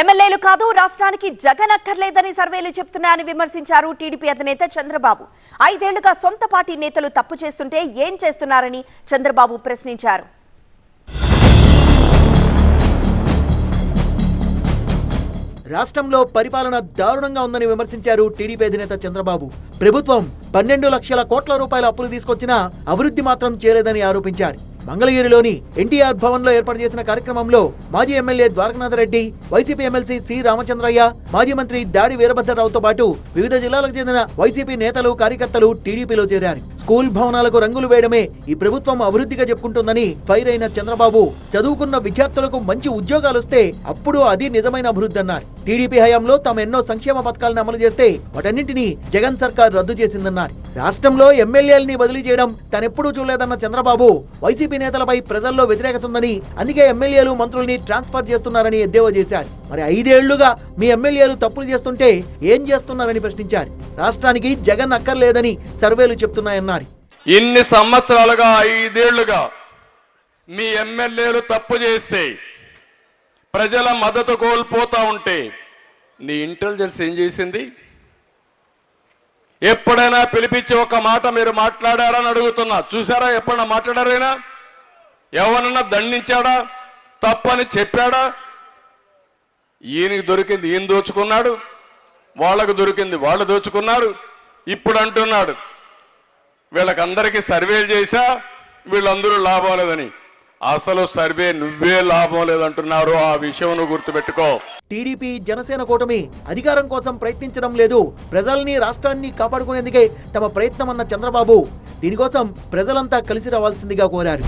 ఎమ్మెల్యేలు కాదు రాష్ట్రానికి జగన్ అక్కర్లేదని సర్వేలు చెప్తున్నాయని విమర్శించారు టీడీపీ అధినేత చంద్రబాబు. ఐదేళ్ళుగా సొంత పార్టీ నేతలు తప్పు చేస్తుంటే ఏం చేస్తున్నారని చంద్రబాబు ప్రశ్నించారు. రాష్ట్రంలో పరిపాలన దారుణంగా ఉందని విమర్శించారు టీడీపీ అధినేత చంద్రబాబు. ప్రభుత్వం పన్నెండు లక్షల కోట్ల రూపాయల అప్పులు తీసుకొచ్చినా అభివృద్ధి మాత్రం చేయలేదని ఆరోపించారు. మంగళగిరిలోని ఎన్టీఆర్ భవన్లో ఏర్పాటు చేసిన కార్యక్రమంలో మాజీ MLA Dwarakanatha Reddy YCP MLC C Ramachandraiah మాజీ మంత్రి దాడి వీరభద్రరావుతో పాటు వివిధ జిల్లాలకు చెందిన వైసీపీ నేతలు కార్యకర్తలు టీడీపీలో చేరారు. స్కూల్ భవనాలకు రంగులు వేయడమే ఈ ప్రభుత్వం అభివృద్ధిగా చెప్పుకుంటుందని ఫైర్ అయిన చంద్రబాబు చదువుకున్న విద్యార్థులకు మంచి ఉద్యోగాలు వస్తే అప్పుడు అది నిజమైన అభివృద్ధి అన్నారు. టీడీపీ హయాంలో తాము ఎన్నో సంక్షేమ పథకాలను అమలు చేస్తే వాటన్నింటినీ జగన్ సర్కార్ రద్దు చేసిందన్నారు. రాష్ట్రంలో ఎమ్మెల్యేలని బదిలీ చేయడం తానెప్పుడూ చూడలేదన్న చంద్రబాబు వైసీపీ నేతలపై ప్రజల్లో వ్యతిరేకత ఉందని అందుకే ఎమ్మెల్యేలు మంత్రుల్ని ట్రాన్స్ఫర్ చేస్తున్నారని ఎద్దేవా చేశారు. మరి ఐదేళ్ళుగా మీ ఎమ్మెల్యేలు తప్పులు చేస్తుంటే ఏం చేస్తున్నారని ప్రశ్నించారు. రాష్ట్రానికి జగన్ అక్కర్లేదని సర్వేలు చెప్తున్నాయన్నారు. ఇన్ని సంవత్సరాలుగా ఐదేళ్ళుగా మీ ఎమ్మెల్యేలు తప్పు చేస్తే ప్రజల మద్దతు కోల్పోతా ఉంటే నీ ఇంటెలిజెన్స్ ఏం చేసింది? ఎప్పుడైనా పిలిపించి ఒక మాట మీరు మాట్లాడారని అడుగుతున్నా. చూసారా ఎప్పుడైనా మాట్లాడారైనా ఎవరన్నా దండించాడా? తప్పని చెప్పాడా? ఈయనకి దొరికింది ఈయన దోచుకున్నాడు. వాళ్ళకు దొరికింది వాళ్ళు దోచుకున్నారు. ఇప్పుడు అంటున్నాడు. వీళ్ళకందరికీ సర్వేలు చేశా వీళ్ళందరూ లాభాలేదని. అసలు సర్వే నువ్వే లాభం లేదంటున్నారు. ఆ విషయం గుర్తుపెట్టుకో. టీడీపీ జనసేన కూటమి అధికారం కోసం ప్రయత్నించడం లేదు. ప్రజల్ని రాష్ట్రాన్ని కాపాడుకునేందుకే తమ ప్రయత్నం అన్న చంద్రబాబు దీనికోసం ప్రజలంతా కలిసి రావాల్సిందిగా కోరారు.